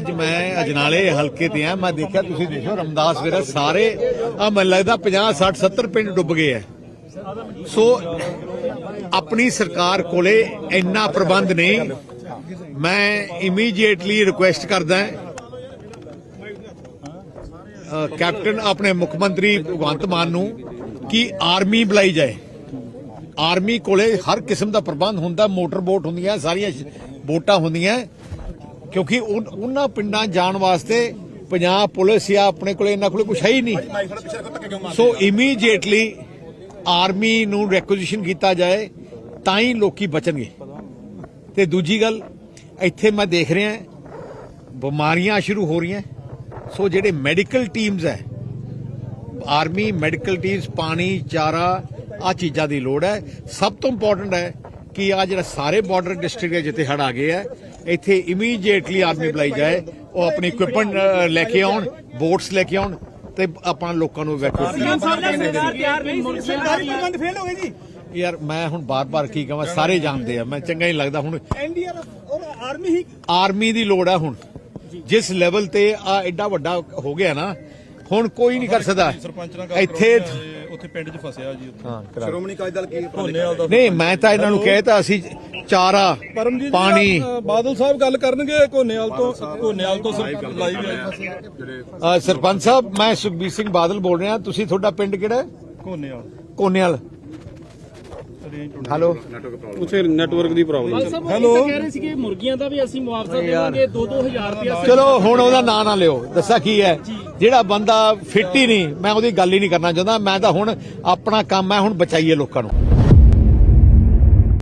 ਅੱਜ ਮੈਂ ਅਜਨਾਲੇ ਹਲਕੇ ਤੇ ਆ, ਮੈਂ ਦੇਖਿਆ ਤੁਸੀਂ ਦੇਖੋ ਰਮਦਾਸ ਵੀਰਾ ਸਾਰੇ ਆ ਮੈਨੂੰ ਲੱਗਦਾ 50 60 70 ਪਿੰਡ ਡੁੱਬ ਗਏ ਐ ਸੋ ਆਪਣੀ ਸਰਕਾਰ ਕੋਲੇ ਇੰਨਾ ਪ੍ਰਬੰਧ ਨਹੀਂ। ਮੈਂ ਇਮੀਡੀਏਟਲੀ ਰਿਕੁਐਸਟ ਕਰਦਾ ਕੈਪਟਨ ਆਪਣੇ ਮੁੱਖ ਮੰਤਰੀ ਭਗਵੰਤ ਮਾਨ ਨੂੰ ਕਿ ਆਰਮੀ ਬੁਲਾਈ ਜਾਏ। ਆਰਮੀ ਕੋਲੇ ਹਰ ਕਿਸਮ ਦਾ ਪ੍ਰਬੰਧ ਹੁੰਦਾ, ਮੋਟਰ ਬੋਟ ਹੁੰਦੀਆਂ, ਸਾਰੀਆਂ ਬੋਟਾਂ ਹੁੰਦੀਆਂ। ਕਿਉਂਕਿ ਉਹਨਾਂ ਪਿੰਡਾਂ ਜਾਣ ਵਾਸਤੇ ਪੰਜਾਬ ਪੁਲਿਸ ਜਾਂ ਆਪਣੇ ਕੋਲੇ ਇਹਨਾਂ ਕੋਲੇ ਕੁਝ ਹੈ ਹੀ ਨਹੀਂ। ਸੋ ਇਮੀਡੀਏਟਲੀ ਆਰਮੀ ਨੂੰ ਰੈਕੁਜੀਸ਼ਨ ਕੀਤਾ ਜਾਏ ਤਾਂ ਹੀ ਲੋਕੀ ਬਚਣਗੇ। ਤੇ ਦੂਜੀ ਗੱਲ ਇੱਥੇ ਮੈਂ ਦੇਖ ਰਿਹਾ ਬਿਮਾਰੀਆਂ ਸ਼ੁਰੂ ਹੋ ਰਹੀਆਂ। ਸੋ ਜਿਹੜੇ ਮੈਡੀਕਲ ਟੀਮਸ ਹੈ ਆਰਮੀ ਮੈਡੀਕਲ ਟੀਮਸ ਪਾਣੀ ਚਾਰਾ ਆ ਚੀਜ਼ਾਂ ਦੀ ਲੋੜ ਹੈ। ਸਭ ਤੋਂ ਇੰਪੋਰਟੈਂਟ ਹੈ ਕਿ ਆ ਜਿਹੜਾ ਸਾਰੇ ਬਾਰਡਰ ਡਿਸਟ੍ਰਿਕਟ ਹੈ ਜਿੱਥੇ ਹੜ ਆ ਗਏ ਹੈ ਇੱਥੇ ਇਮੀਡੀਏਟਲੀ ਆਰਮੀ ਬੁਲਾਈ ਜਾਏ ਉਹ ਆਪਣੀ ਇਕਵਿਪਮੈਂਟ ਲੈ ਕੇ ਆਉਣ ਬੋਟਸ ਲੈ ਕੇ ਆਉਣ ਤੇ ਆਪਣਾ ਲੋਕਾਂ ਨੂੰ ਯਾਰ ਮੈਂ ਹੁਣ ਬਾਰ-ਬਾਰ ਕੀ ਕਹਾਂ ਸਾਰੇ ਜਾਣਦੇ ਆ ਮੈਂ ਚੰਗਾ ਹੀ ਲੱਗਦਾ ਹੁਣ। ਐਨਡੀਆਰਐਫ ਔਰ ਆਰਮੀ ਹੀ ਆਰਮੀ ਦੀ ਲੋੜ ਹੈ ਹੁਣ। ਜਿਸ ਲੈਵਲ ਤੇ ਆ ਐਡਾ ਵੱਡਾ ਹੋ ਗਿਆ ਨਾ ਹੁਣ ਕੋਈ ਨਹੀਂ ਕਰ ਸਕਦਾ। ਸਰਪੰਚ ਨਾਲ ਗੱਲ ਇੱਥੇ ਉੱਥੇ ਪਿੰਡ 'ਚ ਫਸਿਆ ਜੀ ਉੱਥੇ। ਹਾਂ ਕਰਾ ਸ਼੍ਰੋਮਣੀ ਅਕਾਲੀ ਦਲ ਕੀ ਧੋਨੇਵਾਲ ਦਾ ਨਹੀਂ ਮੈਂ ਤਾਂ ਇਹਨਾਂ ਨੂੰ ਕਹਿਤਾ ਅਸੀਂ ਚਾਰਾ ਪਰਮਜੀਤ ਪਾਣੀ। ਬਾਦਲ ਸਾਹਿਬ ਗੱਲ ਕਰਨਗੇ ਕੋਨੇਵਾਲ ਤੋਂ ਕੋਨੇਵਾਲ ਤੋਂ ਸਰ ਲਾਈਵ ਸਰਪੰਚ ਸਾਹਿਬ ਮੈਂ ਸੁਖਬੀਰ ਸਿੰਘ ਬਾਦਲ ਬੋਲ ਰਿਹਾ ਤੁਸੀਂ ਤੁਹਾਡਾ ਪਿੰਡ ਕਿਹੜਾ ਹੈ? ਕੋਨੇਵਾਲ ਕੋਨੇਵਾਲ ਹੈਲੋ ਉਸੇ ਨੈਟਵਰਕ ਦੀ ਪ੍ਰੋਬਲਮ ਹੈਲੋ ਕਹਿ ਰਹੇ ਸੀ ਕਿ ਮੁਰਗੀਆਂ ਦਾ ਵੀ ਅਸੀਂ ਮੁਆਵਜ਼ਾ ਦੇਵਾਂਗੇ 2-2000 ਰੁਪਇਆ ਚਲੋ ਹੁਣ ਉਹਦਾ ਨਾਂ ਨਾ ਲਿਓ। ਦੱਸਾਂ ਕੀ ਹੈ? ਜਿਹੜਾ ਬੰਦਾ ਫਿੱਟ ਹੀ ਨਹੀਂ ਮੈਂ ਉਹਦੀ ਗੱਲ ਹੀ ਨਹੀਂ ਕਰਨਾ ਚਾਹੁੰਦਾ। ਮੈਂ ਤਾਂ ਹੁਣ ਆਪਣਾ ਕੰਮ ਹੈ ਹੁਣ ਬਚਾਈਏ ਲੋਕਾਂ ਨੂੰ।